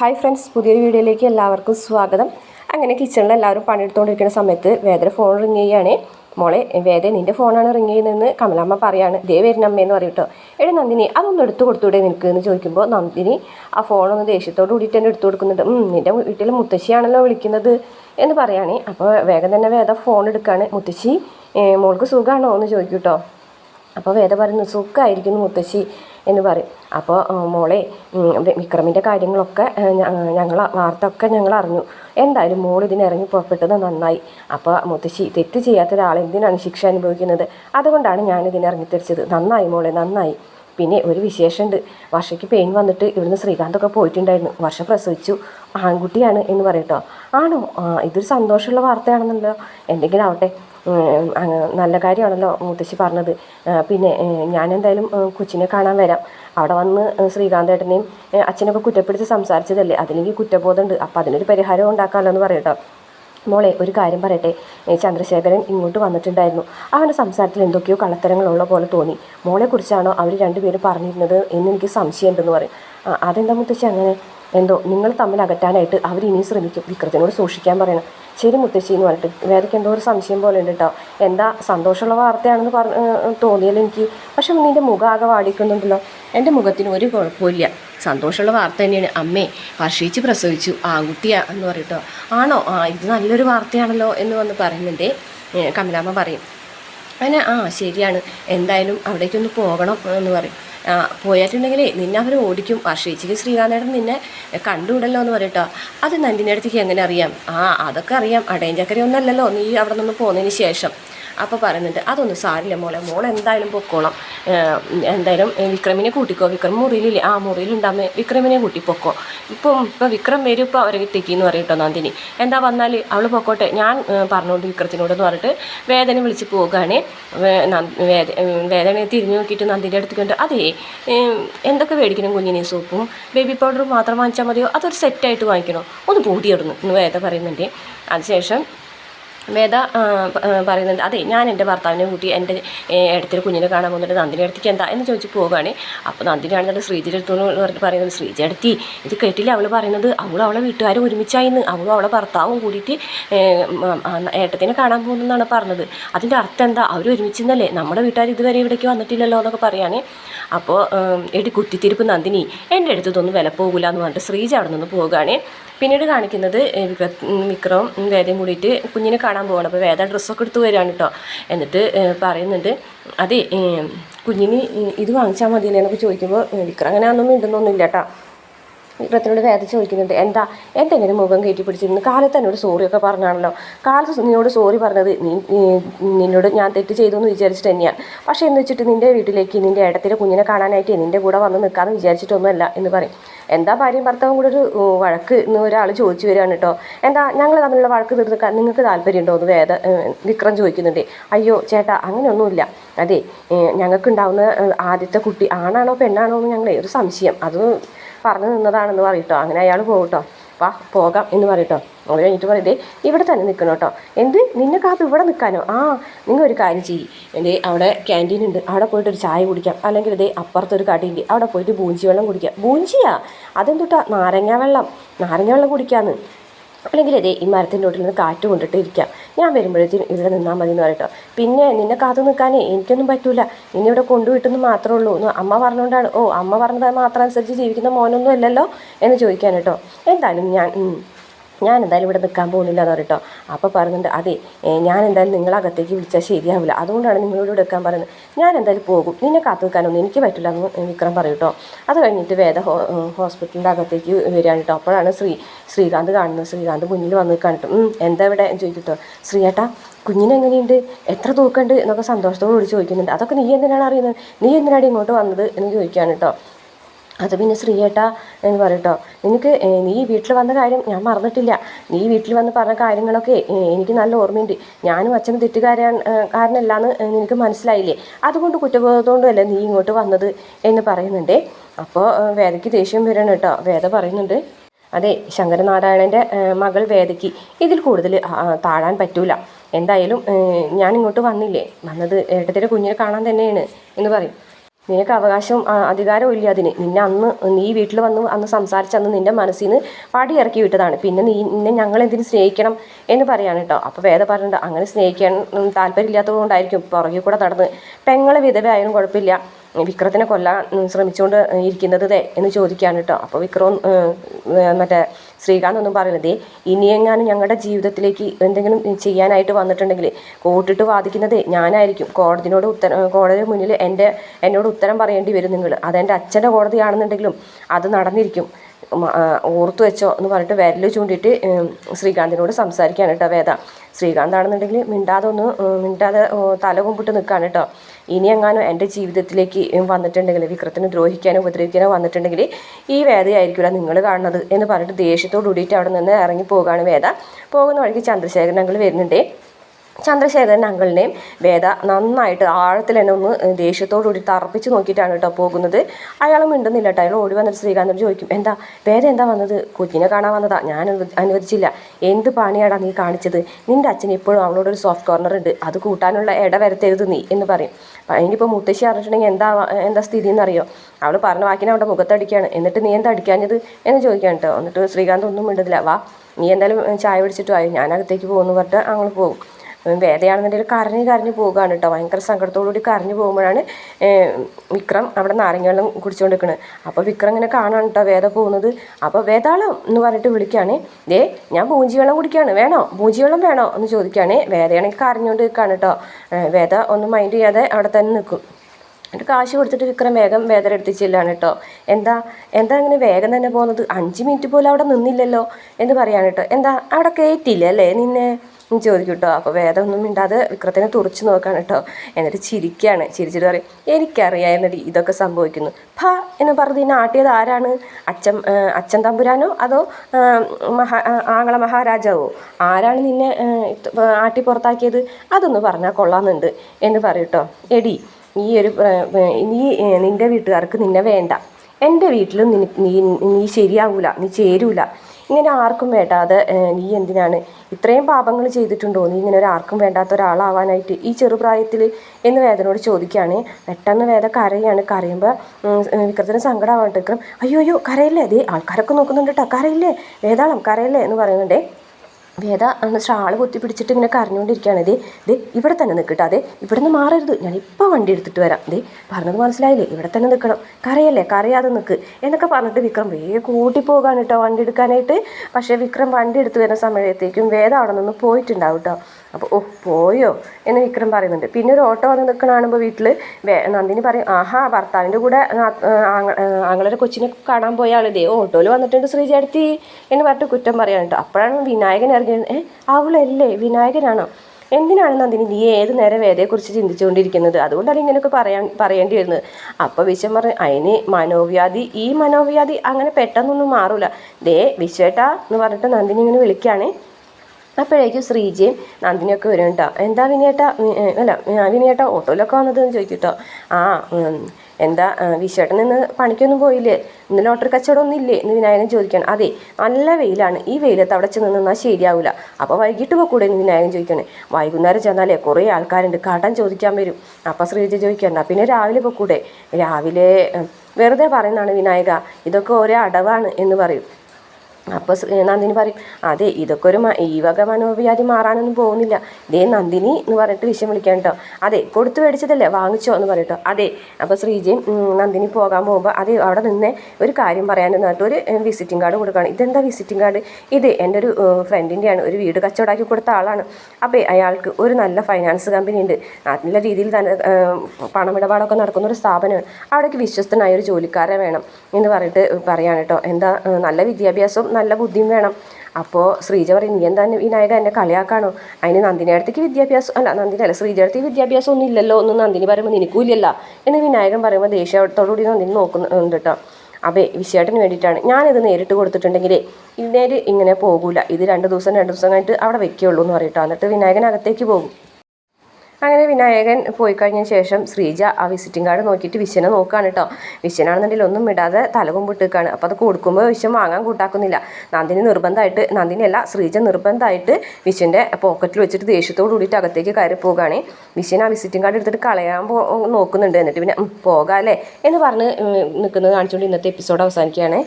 Hi friends പുതിയൊരു വീഡിയോയിലേക്ക് എല്ലാവർക്കും സ്വാഗതം. അങ്ങനെ കിച്ചണിൽ എല്ലാവരും പണിയെടുത്തുകൊണ്ടിരിക്കുന്ന സമയത്ത് വേദന ഫോൺ റിങ് ചെയ്യുകയാണ്. മോളെ വേദ നിന്റെ ഫോണാണ് റിങ് ചെയ്യുന്നതെന്ന് കമലാമ്മ പറയാണ്. ദേ വരുന്ന അമ്മയെന്ന് പറയും കേട്ടോ. എടി നന്ദിനി അതൊന്ന് എടുത്തു കൊടുത്തൂടെ നിനക്ക് എന്ന് ചോദിക്കുമ്പോൾ നന്ദിനി ആ ഫോണൊന്ന് ദേഷ്യത്തോട് കൂടിയിട്ട് തന്നെ എടുത്തു കൊടുക്കുന്നുണ്ട്. "ഉം, നിന്റെ വീട്ടിൽ മുത്തശ്ശിയാണല്ലോ വിളിക്കുന്നത് എന്ന് പറയുകയാണ് അപ്പോൾ വേഗം തന്നെ വേദ ഫോൺ എടുക്കുകയാണ് മുത്തശ്ശി മോൾക്ക് സുഖമാണോ എന്ന് ചോദിക്കും കേട്ടോ. അപ്പോൾ വേദ പറയുന്നു സുഖമായിരിക്കുന്നു മുത്തശ്ശി. എന്ന് പറയും. അപ്പോൾ മോളെ വിക്രമിന്റെ കാര്യങ്ങളൊക്കെ ഞങ്ങൾ വാർത്ത ഒക്കെ ഞങ്ങൾ അറിഞ്ഞു എന്തായാലും മോൾ ഇതിനിറങ്ങി പുറപ്പെട്ടത് നന്നായി. അപ്പോൾ മുത്തശ്ശി തെറ്റ് ചെയ്യാത്ത ഒരാൾ എന്തിനാണ് ശിക്ഷ അനുഭവിക്കുന്നത്? അതുകൊണ്ടാണ് ഞാൻ ഇതിന് ഇറങ്ങിത്തിരിച്ചത്. നന്നായി മോളെ നന്നായി. പിന്നെ ഒരു വിശേഷമുണ്ട് വർഷയ്ക്ക് പെയിൻ വന്നിട്ട് ഇവിടുന്ന് ശ്രീകാന്തൊക്കെ പോയിട്ടുണ്ടായിരുന്നു. വർഷ പ്രസവിച്ചു. ആൺകുട്ടിയാണ് എന്ന് പറയട്ടോ ആണോ? ഇതൊരു സന്തോഷമുള്ള വാർത്തയാണെന്നല്ലോ. എന്തെങ്കിലും ആവട്ടെ. നല്ല കാര്യമാണല്ലോ മുത്തശ്ശി പറഞ്ഞത്. പിന്നെ ഞാനെന്തായാലും കൊച്ചിനെ കാണാൻ വരാം. അവിടെ വന്ന് ശ്രീകാന്തേട്ടനെയും അച്ഛനൊക്കെ കുറ്റപ്പെടുത്തി സംസാരിച്ചതല്ലേ? അതിലെനിക്ക് കുറ്റബോധമുണ്ട്. അപ്പം അതിനൊരു പരിഹാരം ഉണ്ടാക്കാമല്ലോ എന്ന് പറയട്ടോ. മോളെ ഒരു കാര്യം പറയട്ടെ. ചന്ദ്രശേഖരൻ ഇങ്ങോട്ട് വന്നിട്ടുണ്ടായിരുന്നു. അവന്റെ സംസാരത്തിൽ എന്തൊക്കെയോ കള്ളത്തരങ്ങളുള്ള പോലെ തോന്നി. മോളെക്കുറിച്ചാണോ അവർ രണ്ടുപേരും പറഞ്ഞിരുന്നത് എന്ന് എനിക്ക് സംശയമുണ്ടെന്ന് പറയും. അതെന്താ മുത്തശ്ശി അങ്ങനെ? എന്തോ നിങ്ങൾ തമ്മിൽ അകറ്റാനായിട്ട് അവർ ശ്രമിക്കും. വിക്രത്തിനോട് സൂക്ഷിക്കാൻ പറയണം. ശരി മുത്തശ്ശി എന്ന് പറഞ്ഞിട്ട് വേദയ്ക്ക് എന്തോ ഒരു സംശയം പോലെ ഉണ്ട് കേട്ടോ എന്താ സന്തോഷമുള്ള വാർത്തയാണെന്ന് പറ തോന്നിയല്ലോ എനിക്ക്. പക്ഷെ നിന്റെ മുഖം ആകെ വാടിക്കുന്നുണ്ടല്ലോ. എന്റെ മുഖത്തിന് ഒരു കുഴപ്പമില്ല. സന്തോഷമുള്ള വാർത്ത തന്നെയാണ്. അമ്മേ വർഷിച്ച് പ്രസവിച്ചു. ആൺകുട്ടിയാ എന്ന് പറയട്ടോ. ആണോ? ആ ഇത് നല്ലൊരു വാർത്തയാണല്ലോ എന്ന് വന്ന് പറയുന്നുണ്ട്. കമലാമ്മ പറയും. അങ്ങനെ ആ ശരിയാണ്. എന്തായാലും അവിടേക്കൊന്ന് പോകണം എന്ന് പറയും. പോയിട്ടുണ്ടെങ്കിലേ നിന്നെ അവർ ഓടിക്കും. വർഷേച്ചിക്ക് ശ്രീകാന്തേട്ടൻ നിന്നെ കണ്ടുവിടല്ലോ എന്ന് പറയട്ടോ. അത് നന്ദിന്റെ അടുത്തേക്ക് എങ്ങനെ അറിയാം? ആ അതൊക്കെ അറിയാം. അടയഞ്ചക്കരി ഒന്നല്ലല്ലോ നീ അവിടെ നിന്ന് പോകുന്നതിന് ശേഷം. അപ്പോൾ പറയുന്നുണ്ട് അതൊന്നും സാരില്ല മോളെ മോൾ എന്തായാലും പൊക്കോളാം. എന്തായാലും വിക്രമിനെ കൂട്ടിക്കോ വിക്രം മുറിയിലില്ലേ? ആ മുറിയിലുണ്ടാമേ വിക്രമിനെ കൂട്ടി പൊക്കോ ഇപ്പം ഇപ്പം വിക്രം വരും ഇപ്പോൾ അവരെ തെക്കി എന്ന് പറയട്ടോ നന്ദിനി. എന്താ വന്നാൽ അവൾ പൊക്കോട്ടെ. ഞാൻ പറഞ്ഞുകൊണ്ട് വിക്രത്തിനോടെന്ന് പറഞ്ഞിട്ട് വേദന വിളിച്ച് ഏഹ് വേദനയെ തിരിഞ്ഞു നോക്കിയിട്ട് നന്ദിന്റെ അടുത്ത് കൊണ്ട് അതേ എന്തൊക്കെ മേടിക്കണം കുഞ്ഞിനെ? സൂപ്പും ബേബി പൗഡറും മാത്രം വാങ്ങിച്ചാൽ മതിയോ? അതൊരു സെറ്റായിട്ട് വാങ്ങിക്കണോ? ഒന്ന് പൂട്ടിയിടുന്നു എന്ന് വേദ പറയുന്നുണ്ട്. അതിനുശേഷം വേദ പറയുന്നുണ്ട് അതെ ഞാൻ എന്റെ ഭർത്താവിനെ കൂട്ടി എന്റെ ഇടത്തിൽ കുഞ്ഞിനെ കാണാൻ പോകുന്നുണ്ട്. നന്ദിനി അടുത്തേക്ക് എന്താ? എന്ന് ചോദിച്ച് പോവുകയാണ്. അപ്പോൾ നന്ദിനി ആണെന്നുണ്ട് ശ്രീജിയുടെ അടുത്തോന്ന് പറഞ്ഞിട്ട് പറയുന്നത് ശ്രീജി അടുത്തി ഇത് കേട്ടില്ല? അവൾ പറയുന്നത് അവളും അവളെ വീട്ടുകാരും ഒരുമിച്ചായിന്ന്. അവളും അവളെ ഭർത്താവും കൂടിയിട്ട് ഏട്ടത്തിനെ കാണാൻ പോകുന്നെന്നാണ് പറഞ്ഞത്. അതിന്റെ അർത്ഥം എന്താ? അവർ ഒരുമിച്ചെന്നല്ലേ നമ്മുടെ വീട്ടുകാർ ഇതുവരെ ഇവിടേക്ക് വന്നിട്ടില്ലല്ലോ എന്നൊക്കെ പറയുകയാണ് അപ്പോൾ എടി കുത്തിത്തിരിപ്പ് നന്ദിനി എന്റെ അടുത്തതൊന്നും വില പോകില്ല എന്ന് പറഞ്ഞിട്ട് ശ്രീജ അവിടെ നിന്ന് പോവുകയാണ്. പിന്നീട് കാണിക്കുന്നത് വിക്രവും വേദയും കൂടിയിട്ട് കുഞ്ഞിനെ കാണാൻ പോകണം അപ്പോൾ വേദ ഡ്രസ്സൊക്കെ എടുത്ത് വരികയാണ് കേട്ടോ എന്നിട്ട് പറയുന്നുണ്ട് അതെ കുഞ്ഞിന് ഇത് വാങ്ങിച്ചാൽ മതിയല്ലേ എന്നൊക്കെ ചോദിക്കുമ്പോൾ വിക്രം അങ്ങനെ ഒന്നും ഇടുന്നൊന്നുമില്ല കേട്ടോ വിക്രത്തിനോട് വേദ ചോദിക്കുന്നുണ്ട് എന്താ എന്റെ ഇങ്ങനെ മുഖം കയറ്റി പിടിച്ചിരുന്നു കാലത്ത് എന്നോട് സോറിയൊക്കെ പറഞ്ഞാണല്ലോ. കാലത്ത് നിന്നോട് സോറി പറഞ്ഞത് നീ നിന്നോട് ഞാൻ തെറ്റ് ചെയ്തു എന്ന് വിചാരിച്ചിട്ട് തന്നെയാണ് പക്ഷേ എന്ന് വെച്ചിട്ട് നിന്റെ വീട്ടിലേക്ക് നിന്റെ ഇടത്തിലെ കുഞ്ഞിനെ കാണാനായിട്ട് നിന്റെ കൂടെ വന്ന് നിൽക്കാമെന്ന് വിചാരിച്ചിട്ടൊന്നുമല്ല എന്ന് പറയും. എന്താ ഭാര്യയും ഭർത്താവും കൂടെ ഒരു വഴക്ക് എന്ന് ഒരാൾ ചോദിച്ചു വരികയാണ് കേട്ടോ. എന്താ ഞങ്ങൾ തമ്മിലുള്ള വഴക്ക് തീർക്കാൻ നിങ്ങൾക്ക് താല്പര്യമുണ്ടോ എന്ന് വേദ വിക്രം ചോദിക്കുന്നുണ്ട്. അയ്യോ ചേട്ടാ അങ്ങനെയൊന്നുമില്ല. അതെ ഞങ്ങൾക്കുണ്ടാവുന്ന ആദ്യത്തെ കുട്ടി ആണാണോ പെണ്ണാണോ എന്ന് ഞങ്ങളെ ഒരു സംശയം. അത് പറഞ്ഞു നിന്നതാണെന്ന് പറയട്ടോ അങ്ങനെ അയാൾ പോകട്ടോ വാ പോകാം എന്ന് പറയട്ടോ അത് കഴിഞ്ഞിട്ട് പറയതേ "ദേ ഇവിടെ തന്നെ നിൽക്കണം കേട്ടോ എന്ത്? നിന്നെ കാത്ത് ഇവിടെ നിൽക്കാനോ? ആ നിങ്ങൾ ഒരു കാര്യം ചെയ്യും. എന്റെ അവിടെ ക്യാന്റീൻ ഉണ്ട്. അവിടെ പോയിട്ട് ഒരു ചായ കുടിക്കാം. അല്ലെങ്കിൽ ഇതേ അപ്പുറത്തൊരു കടയുണ്ട്. അവിടെ പോയിട്ട് ബൂഞ്ചി വെള്ളം കുടിക്കാം. ബൂഞ്ചിയാ? അതെന്തുട്ടാ? നാരങ്ങ വെള്ളം. നാരങ്ങ വെള്ളം കുടിക്കാമെന്ന് അല്ലെങ്കിൽ ഇതേ ഈ മരത്തിന്റെ ചോട്ടിൽ നിന്ന് കാറ്റ് കൊണ്ടിട്ട് ഇരിക്കാം. ഞാൻ വരുമ്പോഴത്തേക്കും ഇവിടെ നിന്നാൽ മതി എന്ന് പറയട്ടോ. പിന്നെ നിന്നെ കാത്തു നിൽക്കാനേ എനിക്കൊന്നും പറ്റൂല. നിന്നെ ഇവിടെ കൊണ്ടുവിട്ടെന്ന് മാത്രമേ ഉള്ളൂ. എന്ന് അമ്മ പറഞ്ഞുകൊണ്ടാണ് ഓ അമ്മ പറഞ്ഞത് മാത്രം അനുസരിച്ച് ജീവിക്കുന്ന മോനൊന്നും അല്ലല്ലോ എന്ന് ചോദിക്കാൻ കേട്ടോ. എന്തായാലും ഞാൻ ഞാൻ എന്തായാലും ഇവിടെ നിൽക്കാൻ പോകുന്നില്ല എന്ന് പറയട്ടോ അപ്പോൾ പറഞ്ഞിട്ട് അതെ ഞാൻ എന്തായാലും നിങ്ങളകത്തേക്ക് വിളിച്ചാൽ ശരിയാവില്ല. അതുകൊണ്ടാണ് നിങ്ങളോട് ഇവിടെ നിൽക്കാൻ പറയുന്നത്. ഞാൻ എന്തായാലും പോകും. നിന്നെ കാത്തു നിൽക്കാനൊന്നും എനിക്ക് പറ്റില്ല എന്ന് വിക്രം പറയും കേട്ടോ. അത് കഴിഞ്ഞിട്ട് വേദ ഹോസ്പിറ്റലിന്റെ അകത്തേക്ക് വരികയാണ് കേട്ടോ. അപ്പോഴാണ് ശ്രീ ശ്രീകാന്ത് കാണുന്നത്. ശ്രീകാന്ത് മുന്നിൽ വന്ന് കാണിട്ട് എന്താ ഇവിടെ? ചോദിക്കട്ടോ ശ്രീയേട്ടാ കുഞ്ഞിനെങ്ങനെയുണ്ട് എത്ര തൂക്കമുണ്ട് എന്നൊക്കെ സന്തോഷത്തോട് ചോദിക്കുന്നുണ്ട്. അതൊക്കെ നീ എന്തിനാണ് അറിയുന്നത്? നീ എന്തിനാണ് ഇങ്ങോട്ട് വന്നത്? എന്ന് ചോദിക്കുകയാണ് കേട്ടോ. അത് പിന്നെ ശ്രീയേട്ടാ എന്ന് പറയട്ടോ. നിനക്ക് നീ വീട്ടിൽ വന്ന കാര്യം ഞാൻ മറന്നിട്ടില്ല. നീ വീട്ടിൽ വന്ന് പറഞ്ഞ കാര്യങ്ങളൊക്കെ എനിക്ക് നല്ല ഓർമ്മയുണ്ട്. ഞാനും അച്ഛനും തെറ്റുകാരാണ് കാരനല്ലാന്ന് നിനക്ക് മനസ്സിലായില്ലേ? അതുകൊണ്ട് കുറ്റബോധത്തോണ്ടുമല്ല നീ ഇങ്ങോട്ട് വന്നത് എന്ന് പറയുന്നുണ്ട്. അപ്പോൾ വേദയ്ക്ക് ദേഷ്യം വരണം കേട്ടോ. വേദ പറയുന്നുണ്ട് അതെ ശങ്കരനാരായണന്റെ മകൾ വേദയ്ക്ക് ഇതിൽ കൂടുതൽ താഴാൻ പറ്റൂല. എന്തായാലും ഞാൻ ഇങ്ങോട്ട് വന്നില്ലേ? വന്നത് ഏട്ടത്തിന്റെ കുഞ്ഞിനെ കാണാൻ തന്നെയാണ് എന്ന് പറയും. നിനക്ക് അവകാശം അധികാരവും ഇല്ല അതിന്? നിന്നെ അന്ന് നീ വീട്ടിൽ വന്ന് അന്ന് സംസാരിച്ച അന്ന് നിന്റെ മനസ്സിൽ നിന്ന് പടി ഇറക്കി വിട്ടതാണ്. പിന്നെ നീ നിന്നെ ഞങ്ങൾ എന്തിനു സ്നേഹിക്കണം എന്ന് പറയാണ് കേട്ടോ അപ്പോൾ വേദ പറഞ്ഞിട്ട് അങ്ങനെ സ്നേഹിക്കാൻ താല്പര്യമില്ലാത്തത് കൊണ്ടായിരിക്കും പുറകിൽ കൂടെ നടന്ന്. പെങ്ങളെ വിധവയായാലും കുഴപ്പമില്ല. വിക്രത്തിനെ കൊല്ലാൻ ശ്രമിച്ചുകൊണ്ട് ഇരിക്കുന്നത് ദേ എന്ന് ചോദിക്കുകയാണ് കേട്ടോ. അപ്പോൾ വിക്രം മറ്റേ ശ്രീകാന്ത് ഒന്നും പറയുന്നത് ഇനിയെങ്ങാനും ഞങ്ങളുടെ ജീവിതത്തിലേക്ക് എന്തെങ്കിലും ചെയ്യാനായിട്ട് വന്നിട്ടുണ്ടെങ്കിൽ കൂട്ടിട്ട് വാദിക്കുന്നത് ഞാനായിരിക്കും. കോടതിനോട് ഉത്തരം കോടതി മുന്നിൽ എന്റെ എന്നോട് ഉത്തരം പറയേണ്ടി വരും നിങ്ങൾ. അതെന്റെ അച്ഛന്റെ കോടതിയാണെന്നുണ്ടെങ്കിലും അത് നടന്നിരിക്കും. ഓർത്തു വെച്ചോ എന്ന് പറഞ്ഞിട്ട് വിരൽ ചൂണ്ടിയിട്ട് ശ്രീകാന്തിനോട് സംസാരിക്കുകയാണ് കേട്ടോ വേദ. ശ്രീകാന്താണെന്നുണ്ടെങ്കിൽ മിണ്ടാതെ ഒന്ന് മിണ്ടാതെ തല കുമ്പിട്ട് നിൽക്കുകയാണ് കേട്ടോ. ഇനി എങ്ങാനും എന്റെ ജീവിതത്തിലേക്ക് വന്നിട്ടുണ്ടെങ്കിൽ വിക്രത്തിന് ദ്രോഹിക്കാനോ ഉപദ്രവിക്കാനോ വന്നിട്ടുണ്ടെങ്കിൽ ഈ വേദയായിരിക്കില്ല നിങ്ങൾ കാണുന്നത് എന്ന് പറഞ്ഞിട്ട് ദേഷ്യത്തോട് കൂടിയിട്ട് അവിടെ നിന്ന് ഇറങ്ങി പോവുകയാണ് വേദ. പോകുന്ന വഴിക്ക് ചന്ദ്രശേഖരൻ ഞങ്ങൾ വരുന്നുണ്ട്. ചന്ദ്രശേഖരൻ അങ്കിളിനെയും വേദ നന്നായിട്ട് ആഴത്തിൽ തന്നെ ഒന്ന് ദേഷ്യത്തോടു കൂടി തറപ്പിച്ച് നോക്കിയിട്ടാണ് കേട്ടോ പോകുന്നത്. അയാൾ മിണ്ടുന്നില്ല കേട്ടോ. അയാൾ ഓടി വന്നിട്ട് ശ്രീകാന്തം ചോദിക്കും എന്താ വേദ എന്താ വന്നത്? കുഞ്ഞിനെ കാണാൻ വന്നതാ. ഞാൻ അനുവദിച്ചില്ല. എന്ത് പണിയാടാ നീ കാണിച്ചത്? നിന്റെ അച്ഛൻ ഇപ്പോഴും അവളോട് ഒരു സോഫ്റ്റ് കോർണർ ഉണ്ട്. അത് കൂട്ടാനുള്ള ഇട വരത്തരുത് നീ എന്ന് പറയും. ഇനിയിപ്പോൾ മുത്തശ്ശി അറിഞ്ഞിട്ടുണ്ടെങ്കിൽ എന്താ എന്താ സ്ഥിതി എന്നറിയോ? അവൾ പറഞ്ഞ വാക്കിനെ അവളുടെ മുഖത്തടിക്കുകയാണ് എന്നിട്ട് നീ എന്താ അടിക്കാഞ്ഞത്? എന്ന് ചോദിക്കാൻ കേട്ടോ. എന്നിട്ട് ശ്രീകാന്ത് ഒന്നും മിണ്ടുന്നില്ല. വാ നീ എന്തായാലും ചായ പിടിച്ചിട്ട് വായോ? ഞാൻ അകത്തേക്ക് പോകുന്നു പറഞ്ഞിട്ട് അങ്ങോട്ട് പോകും. വേദയാണെന്നുണ്ടെങ്കിൽ കരഞ്ഞ് കരഞ്ഞ് പോവുകയാണ് കേട്ടോ. ഭയങ്കര സങ്കടത്തോടുകൂടി കരഞ്ഞു പോകുമ്പോഴാണ് വിക്രം അവിടെ നാരങ്ങ വെള്ളം കുടിച്ചുകൊണ്ട് നിൽക്കുന്നത് അപ്പോൾ വിക്രം ഇങ്ങനെ കാണാണ് കേട്ടോ വേദ പോകുന്നത്. അപ്പോൾ വേദാളം എന്ന് പറഞ്ഞിട്ട് വിളിക്കുകയാണ് ദേ ഞാൻ പൂഞ്ചി വെള്ളം കുടിക്കുകയാണ് വേണോ? പൂഞ്ചി വെള്ളം വേണോ? എന്ന് ചോദിക്കുകയാണ്. വേദയാണെങ്കിൽ കരഞ്ഞുകൊണ്ട് നിൽക്കുകയാണ് കേട്ടോ. വേദ ഒന്നും മൈൻഡ് ചെയ്യാതെ അവിടെ തന്നെ നിൽക്കും. എന്നിട്ട് കാശ് കൊടുത്തിട്ട് വിക്രം വേഗം വേദന എടുത്തിച്ചില്ലാണ് കേട്ടോ. എന്താ എന്താ അങ്ങനെ വേഗം തന്നെ പോകുന്നത്? അഞ്ച് മിനിറ്റ് പോലും അവിടെ നിന്നില്ലല്ലോ? എന്ന് പറയാണ് കേട്ടോ. എന്താ അവിടെ കയറ്റിയില്ല അല്ലേ നിന്നെ? ചോദിക്കും കേട്ടോ അപ്പോൾ വേദം ഒന്നും മിണ്ടാതെ വിക്രത്തിനെ തുറച്ചു നോക്കാണ് കേട്ടോ എന്നിട്ട് ചിരിക്കുകയാണ് ചിരിച്ചിട്ട് പറയും എനിക്കറിയായിരുന്നടി ഇതൊക്കെ സംഭവിക്കുന്നു. ഫ എന്ന് പറഞ്ഞ് നാട്ടിയത് ആരാണ്? അച്ഛൻ അച്ഛൻ തമ്പുരാനോ? അതോ മഹാ ആ, ആങ്ങള മഹാരാജാവോ? ആരാണ് നിന്നെ ആട്ടി പുറത്താക്കിയത്? അതൊന്ന് പറഞ്ഞാൽ കൊള്ളാമെന്നുണ്ട്. എന്ന് പറയും കേട്ടോ എടി ഈ ഒരു നീ നിന്റെ വീട്ടുകാർക്ക് നിന്നെ വേണ്ട. എന്റെ വീട്ടിലും നീ നീ ശരിയാവൂല. നീ ചേരൂല. ഇങ്ങനെ ആർക്കും വേണ്ടാതെ നീ എന്തിനാണ് ഇത്രയും പാപങ്ങൾ ചെയ്തിട്ടുണ്ടോ? നീ ഇങ്ങനെ ഒരു ആർക്കും വേണ്ടാത്ത ഒരാളാവാനായിട്ട് ഈ ചെറുപ്രായത്തിൽ എന്ന് വേദനോട് ചോദിക്കുകയാണ്. പെട്ടെന്ന് വേദ കരയാണ്. കരയുമ്പോൾ വിക്രത്തിന് സങ്കടമാവട്ടെ വിക്രം അയ്യോ അയ്യോ കരയില്ലേ? അതേ ആൾക്കാരൊക്കെ നോക്കുന്നുണ്ട് കേട്ടോ കരയില്ലേ? വേതാളം കരയില്ലേ എന്ന് പറയുന്നുണ്ടേ. വേദ അന്ന് ഷാൾ കുത്തി പിടിച്ചിട്ട് ഇങ്ങനെ കരഞ്ഞുകൊണ്ടിരിക്കുകയാണ്. ദേ ദേ ഇവിടെ തന്നെ നിൽക്കട്ടെ അതെ ഇവിടെ നിന്ന് മാറരുത്. ഞാനിപ്പോൾ വണ്ടി എടുത്തിട്ട് വരാം. ദേ പറഞ്ഞത് മനസ്സിലായില്ലേ? ഇവിടെ തന്നെ നിൽക്കണം കരയല്ലേ? കരയാതെ നിൽക്ക് എന്നൊക്കെ പറഞ്ഞിട്ട് വിക്രം വേഗം കൂട്ടി പോകാൻ കേട്ടോ വണ്ടി എടുക്കാനായിട്ട്. പക്ഷേ വിക്രം വണ്ടി എടുത്ത് വരുന്ന സമയത്തേക്കും വേദ അവിടെ നിന്ന് പോയിട്ടുണ്ടാവും കേട്ടോ അപ്പോൾ ഓ പോയോ? എന്ന് വിക്രം പറയുന്നുണ്ട്. പിന്നെ ഒരു ഓട്ടോ വന്ന് നിൽക്കണ കാണുമ്പോൾ വീട്ടിൽ നന്ദിനി പറയും ആഹാ ഭർത്താവിന്റെ കൂടെ നാ- ആ, ആങ്ങ- ആ, ആങ്ങളയുടെ കൊച്ചിനെ കാണാൻ പോയ ആളിതേ ഓട്ടോയിൽ വന്നിട്ടുണ്ട് ശ്രീജേടത്തി എന്ന് പറഞ്ഞിട്ട് കുറ്റം പറയാനുണ്ട്. അപ്പോഴാണ് വിനായകൻ ഇറങ്ങിയത്. ഏ? അവളല്ലേ വിനായകനാണോ? എന്തിനാണ് നന്ദിനി നീ ഏത് നേരം വേദയെക്കുറിച്ച് ചിന്തിച്ചുകൊണ്ടിരിക്കുന്നത്? അതുകൊണ്ടാണ് ഇങ്ങനെയൊക്കെ പറയാൻ പറയേണ്ടി വരുന്നത്. അപ്പോൾ വിശ്വം പറഞ്ഞു അതിന് മനോവ്യാധി ഈ മനോവ്യാധി അങ്ങനെ പെട്ടെന്നൊന്നും മാറൂല. ദേ വിശ്വേട്ട എന്ന് പറഞ്ഞിട്ട് നന്ദിനി ഇങ്ങനെ വിളിക്കുകയാണ്. അപ്പോഴേക്കും ശ്രീജയും നന്ദിനിയൊക്കെ വരും കേട്ടോ. എന്താ വിനിയേട്ട? അല്ല വിനിയേട്ട ഓട്ടോയിലൊക്കെ ഓട്ടോയിലൊക്കെ വന്നതെന്ന് ചോദിക്കും കേട്ടോ. ആ എന്താ ആ, നിന്ന് പണിക്കൊന്നും പോയില്ലേ? ഇന്ന് ലോട്ടറി കച്ചവടം ഒന്നും ഇല്ലേ? എന്ന് വിനായകൻ ചോദിക്കണം അതെ നല്ല വെയിലാണ്. ഈ വെയിലത്ത് അവിടെ ചെന്ന് നിന്നാൽ ശരിയാവില്ല അപ്പോൾ വൈകിട്ട് പോക്കൂടെ എന്ന് വിനായകൻ ചോദിക്കണേ വൈകുന്നേരം ചെന്നാലേ കുറേ ആൾക്കാരുണ്ട്. കടം ചോദിക്കാൻ വരും. അപ്പോൾ ശ്രീജ ചോദിക്കണ്ട പിന്നെ രാവിലെ പോക്കൂടെ? രാവിലെ വെറുതെ പറയുന്നതാണ് വിനായക. ഇതൊക്കെ ഒരേ അടവാണ് എന്ന് പറയും. അപ്പോൾ നന്ദിനി പറയും അതെ ഇതൊക്കെ ഒരു ഈ വക മനോവ്യാധി മാറാനൊന്നും പോകുന്നില്ല. ദേ നന്ദിനി എന്ന് പറഞ്ഞിട്ട് വിഷയം വിളിക്കാൻ കേട്ടോ അതെ കൊടുത്തു മേടിച്ചതല്ലേ വാങ്ങിച്ചോ എന്ന് പറയട്ടോ അതെ അപ്പോൾ ശ്രീജയും നന്ദിനി പോകാൻ പോകുമ്പോൾ അതെ അവിടെ നിന്ന് ഒരു കാര്യം പറയാനെന്ന് പറഞ്ഞിട്ട് ഒരു വിസിറ്റിംഗ് കാർഡ് കൊടുക്കുകയാണ് ഇതെന്താ വിസിറ്റിംഗ് കാർഡ് ഇത് എന്റെ ഒരു ഫ്രണ്ടിന്റെയാണ് ഒരു വീട് കച്ചവടമാക്കി കൊടുത്ത ആളാണ്. അപ്പോൾ അയാൾക്ക് ഒരു നല്ല ഫൈനാൻസ് കമ്പനി ഉണ്ട്. നല്ല രീതിയിൽ തന്നെ പണമിടപാടൊക്കെ നടക്കുന്ന ഒരു സ്ഥാപനമാണ്. അവിടേക്ക് വിശ്വസ്തനായ ഒരു ജോലിക്കാരെ വേണം എന്ന് പറഞ്ഞിട്ട് കേട്ടോ എന്താ നല്ല വിദ്യാഭ്യാസവും നല്ല ബുദ്ധിയും വേണം. അപ്പോൾ ശ്രീജ പറയും നീ എന്താ വിനായക എന്നെ കളിയാക്കാണോ? അതിന് നന്ദിനി അടുത്തേക്ക് വിദ്യാഭ്യാസം അല്ല നന്ദിനി അല്ല ശ്രീജ അടുത്തേക്ക് വിദ്യാഭ്യാസം ഒന്നും ഇല്ലല്ലോ എന്ന് നന്ദിനി പറയുമ്പോൾ നിനക്കും ഇല്ലല്ല. എന്ന് വിനായകൻ പറയുമ്പോൾ ദേഷ്യത്തോടുകൂടി നന്ദിനി നോക്കുന്നുണ്ട് കേട്ടോ അതെ വിഷയേട്ടന് വേണ്ടിയിട്ടാണ്. ഞാനിത് നേരിട്ട് കൊടുത്തിട്ടുണ്ടെങ്കിൽ ഇന്നേര് ഇങ്ങനെ പോകൂല. ഇത് രണ്ട് ദിവസം രണ്ട് ദിവസം കഴിഞ്ഞിട്ട് അവിടെ വെക്കുകയുള്ളൂ എന്ന് പറയട്ടോ എന്നിട്ട് വിനായകൻ അകത്തേക്ക് പോകും. അങ്ങനെ വിനായകൻ പോയി കഴിഞ്ഞ ശേഷം ശ്രീജ ആ വിസിറ്റിംഗ് കാർഡ് നോക്കിയിട്ട് വിശ്വനെ നോക്കുകയാണ് കേട്ടോ വിശ്വനാണെന്നുണ്ടെങ്കിൽ ഒന്നും ഇടാതെ തലകുമ്പിട്ട് നിൽക്കുകയാണ് അപ്പോൾ അത് കൊടുക്കുമ്പോൾ വിശ്വം വാങ്ങാൻ കൂട്ടാക്കുന്നില്ല. നന്ദിനി നിർബന്ധമായിട്ട് നന്ദിനി അല്ല ശ്രീജ നിർബന്ധമായിട്ട് വിശ്വന്റെ പോക്കറ്റിൽ വെച്ചിട്ട് ദേഷ്യത്തോട് കൂടിയിട്ട് അകത്തേക്ക് കയറി പോകുകയാണ് വിശ്വൻ ആ വിസിറ്റിംഗ് കാർഡ് എടുത്തിട്ട് കളയാൻ നോക്കുന്നുണ്ട്. എന്നിട്ട് പിന്നെ ഉം, പോകാം അല്ലേ എന്ന് പറഞ്ഞ് നിൽക്കുന്നത് കാണിച്ചുകൊണ്ട് ഇന്നത്തെ എപ്പിസോഡ് അവസാനിക്കുകയാണ്.